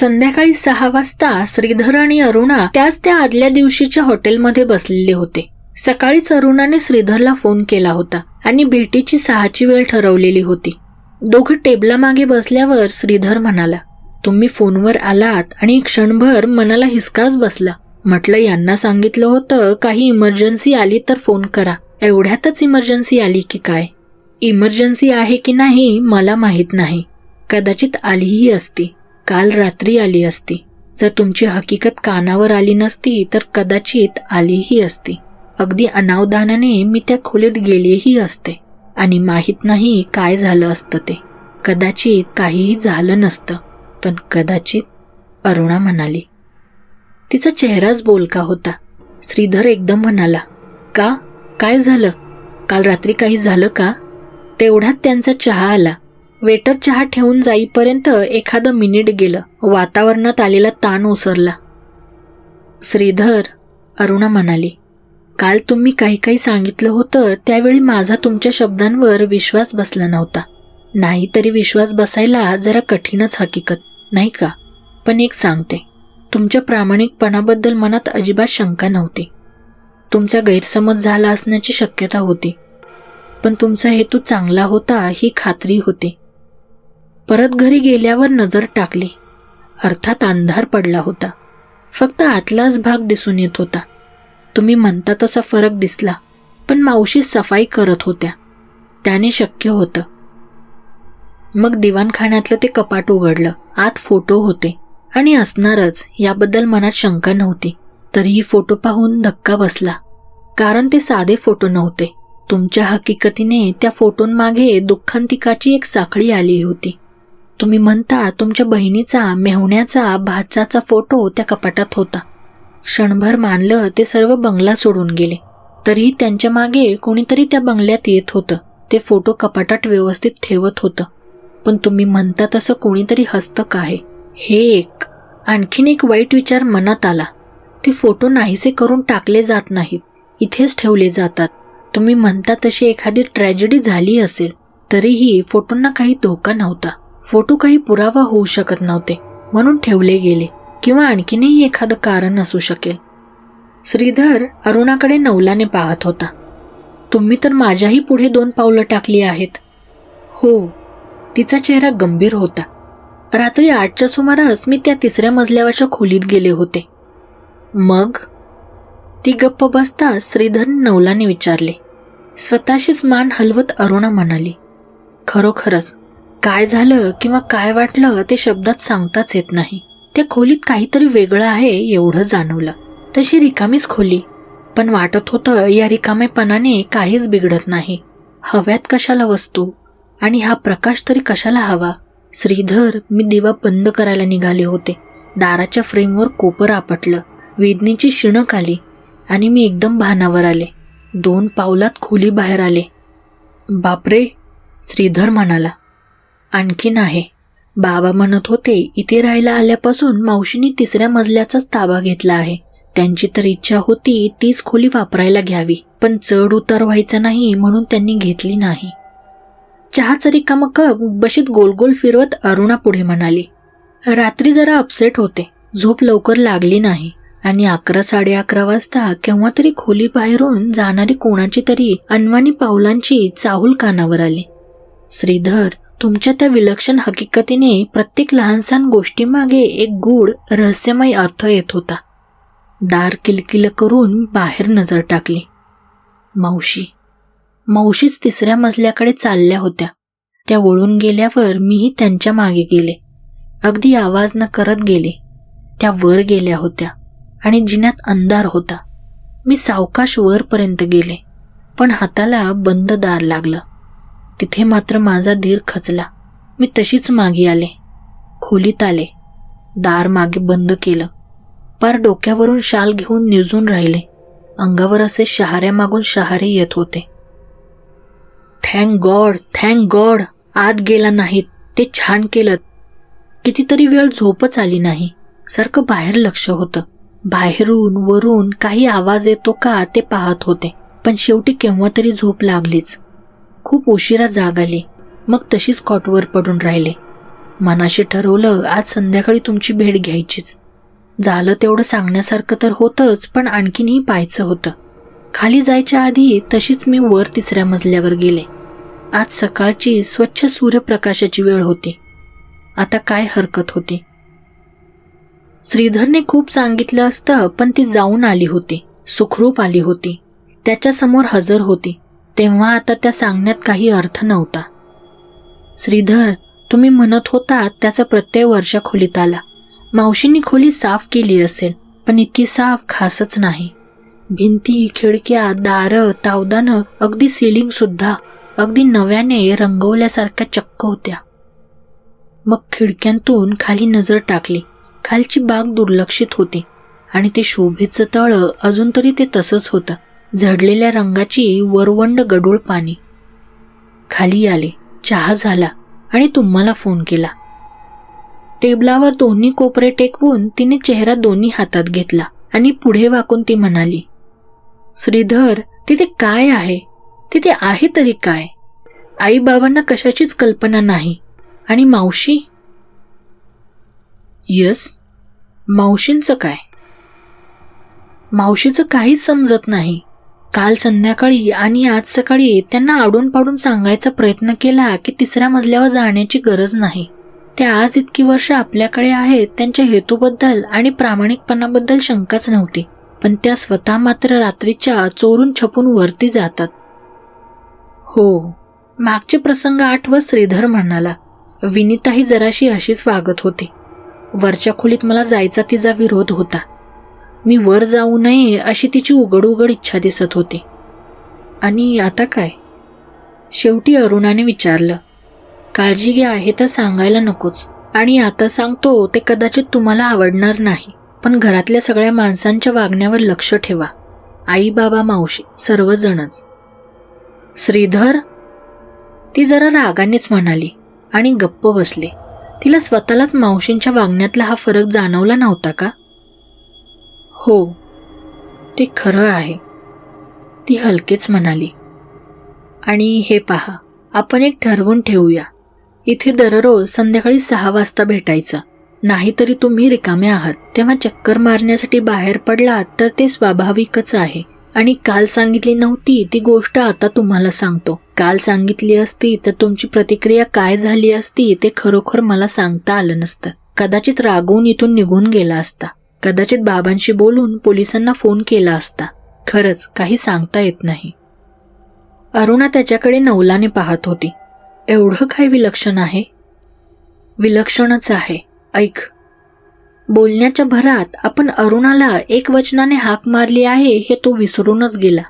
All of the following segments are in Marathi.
संध्याकाळी सहा वाजता श्रीधर आणि अरुणा त्याच त्या आदल्या दिवशीच्या हॉटेलमध्ये बसलेले होते. सकाळीच अरुणाने श्रीधरला फोन केला होता आणि भेटीची सहाची वेळ ठरवलेली होती. दोघं टेबलामागे बसल्यावर श्रीधर म्हणाला तुम्ही फोनवर आलात आणि क्षणभर मनाला हिसकाच बसला. म्हटलं यांना सांगितलं होतं काही इमर्जन्सी आली तर फोन करा. एवढ्यातच इमर्जन्सी आली की काय? इमर्जन्सी आहे की नाही मला माहीत नाही. कदाचित आलीही असती. काल रात्री आली असती. जर तुमची हकीकत कानावर आली नसती तर कदाचित आलीही असती. अगदी अनावधानाने मी त्या खोलीत गेलीही असते. आणि माहीत नाही काय झालं असतं ते. कदाचित काहीही झालं नसतं. पण कदाचित अरुणा म्हणाली तिचा चेहराच बोलका होता. श्रीधर एकदम म्हणाला का? काय झालं? काल रात्री काही झालं का? तेवढ्यात त्यांचा चहा आला. वेटर चहा ठेवून जाईपर्यंत एखादं मिनिट गेलं. वातावरणात आलेला ताण ओसरला. श्रीधर अरुणा म्हणाली काल तुम्ही काही काही सांगितलं होतं त्यावेळी माझा तुमच्या शब्दांवर विश्वास बसला नव्हता. नाहीतरी विश्वास बसायला जरा कठीणच हकीकत नाही का? पण एक सांगते तुमच्या प्रामाणिकपणाबद्दल मनात अजिबात शंका नव्हती. तुमचा गैरसमज झाला असण्याची शक्यता होती. पण तुमचा हेतू चांगला होता ही खात्री होती. परत घरी गेल्यावर नजर टाकली. अर्थात अंधार पडला होता. फक्त आतलाच भाग दिसून येत होता. तुम्ही म्हणता तसा फरक दिसला पण मावशी सफाई करत होत्या. त्याने शक्य होतं. मग दिवाणखान्यातलं ते कपाट उघडलं. आत फोटो होते. आणि असणारच याबद्दल मनात शंका नव्हती. तरीही फोटो पाहून धक्का बसला. कारण ते साधे फोटो नव्हते. तुमच्या हकीकतीने त्या फोटोंमागे दुःखांतिकाची एक साखळी आली होती. तुम्ही म्हणता तुमच्या बहिणीचा मेहुण्याचा भाचाचा फोटो त्या कपाटात होता. क्षणभर मानलं ते सर्व बंगला सोडून गेले. तरीही त्यांच्या मागे कोणीतरी त्या बंगल्यात येत होतं. ते फोटो कपाटात व्यवस्थित ठेवत होतं. पण तुम्ही म्हणता तसं कोणीतरी हस्तक आहे. हे एक आणखीन एक वाईट विचार मनात आला. ते फोटो नाहीसे करून टाकले जात नाहीत. इथेच ठेवले जातात. तुम्ही म्हणता तशी एखादी ट्रॅजेडी झाली असेल तरीही फोटोंना काही धोका नव्हता. फोटो काही पुरावा होऊ शकत नव्हते म्हणून ठेवले गेले किंवा आणखीनही एखादं कारण असू शकेल. श्रीधर अरुणाकडे नवलाने पाहत होता. तुम्ही तर माझ्याही पुढे दोन पावलं टाकली आहेत. हो तिचा चेहरा गंभीर होता. रात्री आठच्या सुमारास मी त्या तिसऱ्या मजल्यावरच्या खोलीत गेले होते. मग? ती गप्प बसता श्रीधर नवलाने विचारले. स्वतःशीच मान हलवत अरुणा म्हणाली खरोखरच काय झालं किंवा काय वाटलं ते शब्दात सांगताच येत नाही. त्या खोलीत काहीतरी वेगळं आहे एवढं जाणवलं. तशी रिकामीच खोली. पण वाटत होतं या रिकामेपणाने काहीच बिघडत नाही. हव्यात कशाला वस्तू? आणि हा प्रकाश तरी कशाला हवा? श्रीधर मी दिवा बंद करायला निघाले होते. दाराच्या फ्रेमवर कोपर आपटलं. वेदनीची शिणक आली. आणि मी एकदम भानावर आले. दोन पावलात खोली बाहेर आले. बापरे! श्रीधर म्हणाला. आणखीन आहे. बाबा म्हणत होते इथे राहायला आल्यापासून मावशीने तिसऱ्या मजल्याचाच ताबा घेतला आहे. त्यांची तर इच्छा होती तीच खोली वापरायला घ्यावी. पण चढ उतार व्हायचा नाही म्हणून त्यांनी घेतली नाही. चहाचा रिकामा कप बशीत गोल गोल फिरवत अरुणा पुढे म्हणाली रात्री जरा अपसेट होते. झोप लवकर लागली नाही. आणि अकरा साडे अकरा वाजता केव्हा तरी खोली बाहेरून जाणारी कोणाची तरी अनवाणी पावलांची चाहूल कानावर आली. श्रीधर तुमच्या त्या विलक्षण हकीकतीने प्रत्येक लहानसहान गोष्टीमागे एक गूढ रहस्यमय अर्थ येत होता. दार किलकिल करून बाहेर नजर टाकली. मावशी. मावशीच तिसऱ्या मजल्याकडे चालल्या होत्या. त्या वळून गेल्यावर मीही त्यांच्या मागे गेले. अगदी आवाज न करत गेले. त्या वर गेल्या होत्या आणि जिन्यात अंधार होता. मी सावकाश वरपर्यंत गेले. पण हाताला बंद दार लागलं. तिथे मात्र माझा धीर खचला. मी तशीच मागे आले. खोलीत आले. दार मागे बंद केलं. पार डोक्यावरून शाल घेऊन निजून राहिले. अंगावर असे शहाऱ्या मागून शहारे येत होते. थँक गॉड थँक गॉड आत गेला नाहीत. ते छान केलं कितीतरी वेळ झोपच आली नाही. सारखं बाहेर लक्ष होतं. बाहेरून वरून काही आवाज येतो का ते पाहत होते. पण शेवटी केव्हा तरी झोप लागलीच. खूप उशिरा जाग आली. मग तशीच कॉटवर पडून राहिले. मनाशी ठरवलं आज संध्याकाळी तुमची भेट घ्यायचीच. झालं तेवढं सांगण्यासारखं तर होतंच पण आणखीनही पाहायचं होतं. खाली जायच्या आधी तशीच मी वर तिसऱ्या मजल्यावर गेले. आज सकाळची स्वच्छ सूर्यप्रकाशाची वेळ होती. आता काय हरकत होती? श्रीधरने खूप सांगितलं असतं पण ती जाऊन आली होती. सुखरूप आली होती. त्याच्यासमोर हजर होती. तेव्हा आता त्या सांगण्यात काही अर्थ नव्हता. श्रीधर तुम्ही म्हणत होता त्याचा प्रत्यय वर्षा खोलीत आला. मावशींनी खोली साफ केली असेल पण इतकी साफ खासच नाही. भिंती खिडक्या दारं तावदानं अगदी सिलिंग सुद्धा अगदी नव्याने रंगवल्यासारख्या चक्क होत्या. मग खिडक्यांतून खाली नजर टाकली. खालची बाग दुर्लक्षित होती आणि ते शोभेचं तळ अजून तरी ते तसंच होतं. झडलेल्या रंगाची वरवंड गडूळ पाणी खाली आले चहा झाला आणि तुम्हाला फोन केला. टेबलावर दोन्ही कोपरे टेकवून तिने चेहरा दोन्ही हातात घेतला आणि पुढे वाकून ती म्हणाली श्रीधर तिथे काय आहे? तिथे आहे तरी काय? आईबाबांना कशाचीच कल्पना नाही. आणि मावशी? यस मावशींचं काय? मावशीचं काहीच समजत नाही. काल संध्याकाळी आणि आज सकाळी त्यांना आडून पाडून सांगायचा प्रयत्न केला की तिसऱ्या मजल्यावर जाण्याची गरज नाही. त्या आज इतकी वर्ष आपल्याकडे आहेत त्यांच्या हेतूबद्दल आणि प्रामाणिकपणाबद्दल शंकाच नव्हती पण त्या स्वतः मात्र रात्रीच्या चोरून छपून वरती जातात. हो मागचे प्रसंग आठवत श्रीधर म्हणाला विनीताही जराशी अशीच वागत होती. वरच्या खोलीत मला जायचा तिचा विरोध होता. मी वर जाऊ नये अशी तिची उघड उघड इच्छा दिसत होती. आणि आता काय? शेवटी अरुणाने विचारलं काळजी घ्या हे तर सांगायला नकोच. आणि आता सांगतो ते कदाचित तुम्हाला आवडणार नाही. पण घरातल्या सगळ्या माणसांच्या वागण्यावर लक्ष ठेवा. आई बाबा मावशी सर्वजणच. श्रीधर? ती जरा रागानेच म्हणाली आणि गप्प बसले. तिला स्वतःलाच मावशींच्या वागण्यातला हा फरक जाणवला नव्हता का? हो ते खरं आहे. ती हलकेच म्हणाली. आणि हे पहा आपण एक ठरवून ठेवूया. इथे दररोज संध्याकाळी सहा वाजता भेटायचं. नाहीतरी तुम्ही रिकामे आहात. तेव्हा चक्कर मारण्यासाठी बाहेर पडलात तर ते स्वाभाविकच आहे. आणि काल सांगितली नव्हती ती गोष्ट आता तुम्हाला सांगतो. काल सांगितली असती तर तुमची प्रतिक्रिया काय झाली असती ते खरोखर मला सांगता आलं नसतं. कदाचित रागवून इथून निघून गेला असता. कदाचित बाबांशी बोलून पोलिसांना फोन केला असता. खरंच काही सांगता येत नाही. अरुणा त्याच्याकडे नवलाने पाहत होती. एवढं काय विलक्षण आहे? विलक्षणच आहे. ऐक. बोलण्याच्या भरात आपण अरुणाला एक वचनाने हाक मारली आहे हे तो विसरूनच गेला.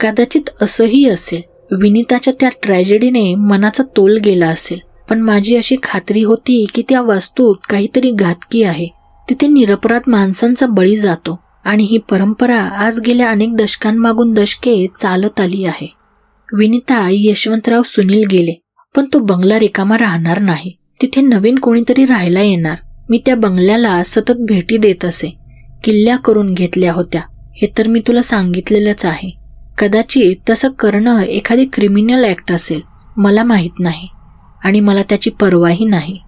कदाचित असंही असेल. विनिताच्या त्या ट्रॅजेडीने मनाचा तोल गेला असेल. पण माझी अशी खात्री होती की त्या वास्तूत काहीतरी घातकी आहे. तिथे निरपराध माणसांचा बळी जातो आणि ही परंपरा आज गेल्या अनेक दशकांमागून दशके चालत आली आहे. विनिता यशवंतराव सुनील गेले पण तो बंगला रिकामा राहणार नाही. तिथे नवीन कोणीतरी राहायला येणार. मी त्या बंगल्याला सतत भेटी देत असे. किल्ल्या करून घेतल्या होत्या. हे तर मी तुला सांगितलेलंच आहे. कदाचित तसं करणं एखादी क्रिमिनल ऍक्ट असेल मला माहीत नाही आणि मला त्याची पर्वाही नाही.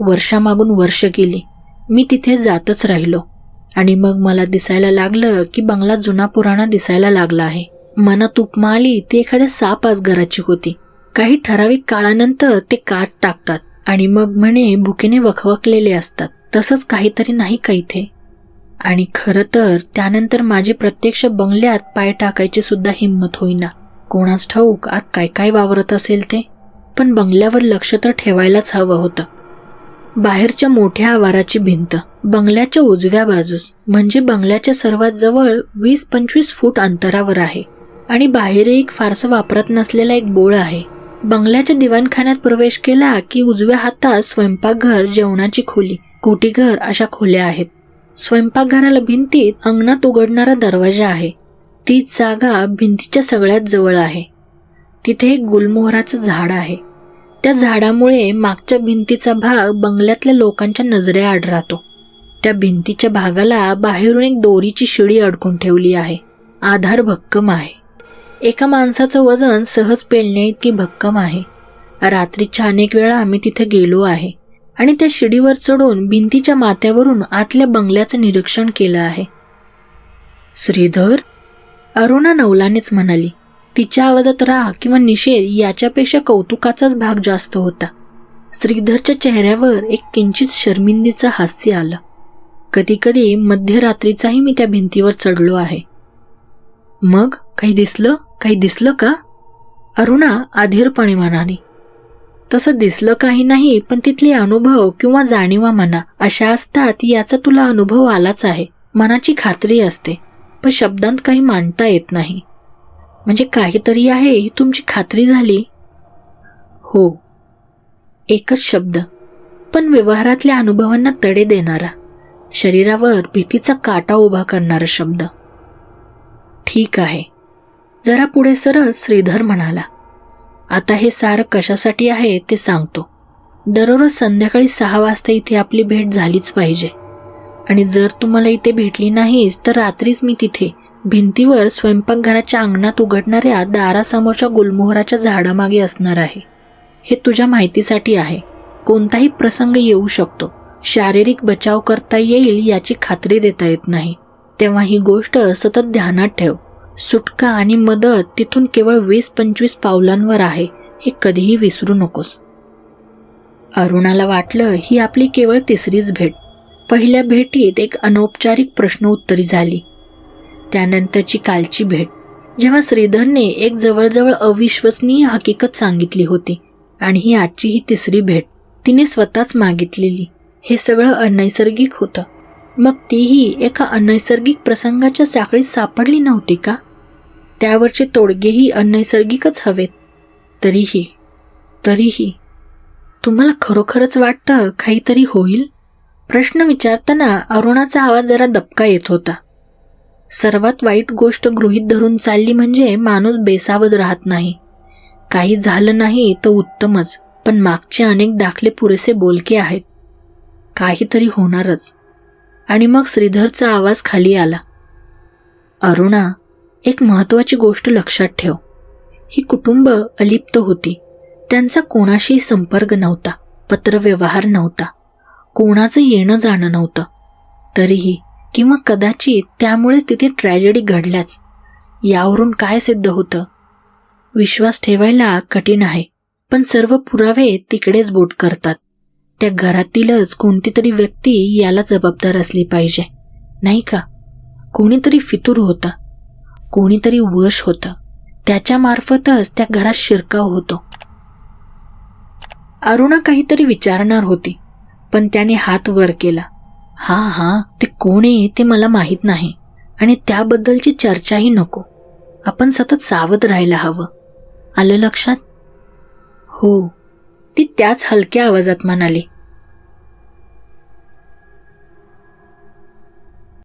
वर्षामागून वर्ष गेली. मी तिथे जातच राहिलो. आणि मग मला दिसायला लागलं की बंगला जुना पुराणा दिसायला लागला आहे. मनात उपमा आली ती एखाद्या साप आजगराची होती. काही ठराविक काळानंतर ते कात टाकतात आणि मग म्हणे भुकेने वखवकलेले असतात. तसंच काहीतरी नाही का इथे? आणि खरं तर त्यानंतर माझी प्रत्यक्ष बंगल्यात पाय टाकायची सुद्धा हिंमत होईना. कोणास ठाऊक आत काय काय वावरत असेल ते? पण बंगल्यावर लक्ष तर ठेवायलाच हवं होतं. बाहेरच्या मोठ्या आवाराची भिंत. बंगल्याच्या उजव्या बाजूस म्हणजे बंगल्याच्या सर्वात जवळ वीस पंचवीस फूट अंतरावर आहे. आणि बाहेर एक फारसं वापरत नसलेला एक बोळ आहे. बंगल्याच्या दिवाणखान्यात प्रवेश केला की उजव्या हातात स्वयंपाकघर जेवणाची खोली कोटीघर अशा खोल्या आहेत. स्वयंपाकघराला भिंतीत अंगणात उघडणारा दरवाजा आहे. तीच जागा भिंतीच्या सगळ्यात जवळ आहे. तिथे एक गुलमोहराचं झाड आहे. त्या झाडामुळे मागच्या भिंतीचा भाग बंगल्यातल्या लोकांच्या नजरेआड राहतो. त्या भिंतीच्या भागाला बाहेरून एक दोरीची शिडी अडकून ठेवली आहे. आधार भक्कम आहे. एका माणसाचं वजन सहज पेलण्या इतकी भक्कम आहे. रात्रीच्या अनेक वेळा आम्ही तिथे गेलो आहे आणि त्या शिडीवर चढून भिंतीच्या माथ्यावरून आतल्या बंगल्याचं निरीक्षण केलं आहे. श्रीधर? अरुणा नवलानेच म्हणाली तिच्या आवाजात राग किंवा निषेध याच्यापेक्षा कौतुकाचाच भाग जास्त होता. श्रीधरच्या चेहऱ्यावर एक किंचित शर्मिंदीचं हास्य आलं. कधीकधी मध्यरात्रीचाही मी त्या भिंतीवर चढलो आहे. मग काही दिसलं? काही दिसलं का? अरुणा आधीरपणे म्हणाली. तसं दिसलं काही नाही पण तिथले अनुभव किंवा जाणीवा म्हणा अशा असतात याचा तुला अनुभव आलाच आहे. मनाची खात्री असते पण शब्दांत काही मांडता येत नाही. म्हणजे काहीतरी आहे ही तुमची खात्री झाली? हो. एकच शब्द. पण व्यवहारातल्या अनुभवांना तडे देणारा शरीरावर भीतीचा काटा उभा करणारा शब्द. ठीक आहे. जरा पुढे सरळ श्रीधर म्हणाला. आता हे सारं कशासाठी आहे ते सांगतो. दररोज संध्याकाळी सहा वाजता इथे आपली भेट झालीच पाहिजे. आणि जर तुम्हाला इथे भेटली नाहीस तर रात्रीच मी तिथे भिंतीवर स्वयंपाकघराच्या अंगणात उघडणाऱ्या दारासमोरच्या गुलमोहराच्या झाडामागे असणार आहे. हे तुझ्या माहितीसाठी आहे. कोणताही प्रसंग येऊ शकतो. शारीरिक बचाव करता येईल याची खात्री देता येत नाही. तेव्हा ही गोष्ट सतत ध्यानात ठेव. सुटका आणि मदत तिथून केवळ वीस पंचवीस पावलांवर आहे हे कधीही विसरू नकोस. अरुणाला वाटलं ही आपली केवळ तिसरीच भेट. पहिल्या भेटीत एक अनौपचारिक प्रश्न उत्तरी झाली. त्यानंतरची कालची भेट. जेव्हा श्रीधरने एक जवळजवळ अविश्वसनीय हकीकत सांगितली होती आणि ही आजची ही तिसरी भेट तिने स्वतःच मागितलेली. हे सगळं अनैसर्गिक होतं. मग तीही एका अनैसर्गिक प्रसंगाच्या साखळीत सापडली नव्हती का? त्यावरचे तोडगेही अनैसर्गिकच हवेत. तरीही तरीही तुम्हाला खरोखरच वाटतं काहीतरी होईल? प्रश्न विचारताना अरुणाचा आवाज जरा दबका येत होता. सर्वात वाईट गोष्ट गृहीत धरून चालली म्हणजे माणूस बेसावत राहत नाही. काही झालं नाही तर उत्तमच पण मागचे अनेक दाखले पुरेसे बोलके आहेत. काहीतरी होणारच. आणि मग श्रीधरचा आवाज खाली आला. अरुणा एक महत्वाची गोष्ट लक्षात ठेव. ही कुटुंब अलिप्त होती. त्यांचा कोणाशी संपर्क नव्हता पत्रव्यवहार नव्हता. कोणाचं येणं जाणं नव्हतं. तरीही किंवा कदाचित त्यामुळे तिथे ट्रॅजेडी घडल्याच. यावरून काय सिद्ध होतं? विश्वास ठेवायला कठीण आहे पण सर्व पुरावे तिकडेच बोट करतात. त्या घरातीलच कोणती तरी व्यक्ती याला जबाबदार असली पाहिजे नाही का? कोणीतरी फितूर होता कोणीतरी वश होतं. त्याच्या मार्फतच त्या घरात शिरकाव होतो. अरुणा काहीतरी विचारणार होती पण त्याने हात वर केला. हा हा ते कोण आहे ते मला माहीत नाही. आणि त्याबद्दलची चर्चाही नको. आपण सतत सावध राहायला हवं. आलं लक्षात? हो. ती त्याच हलक्या आवाजात म्हणाली.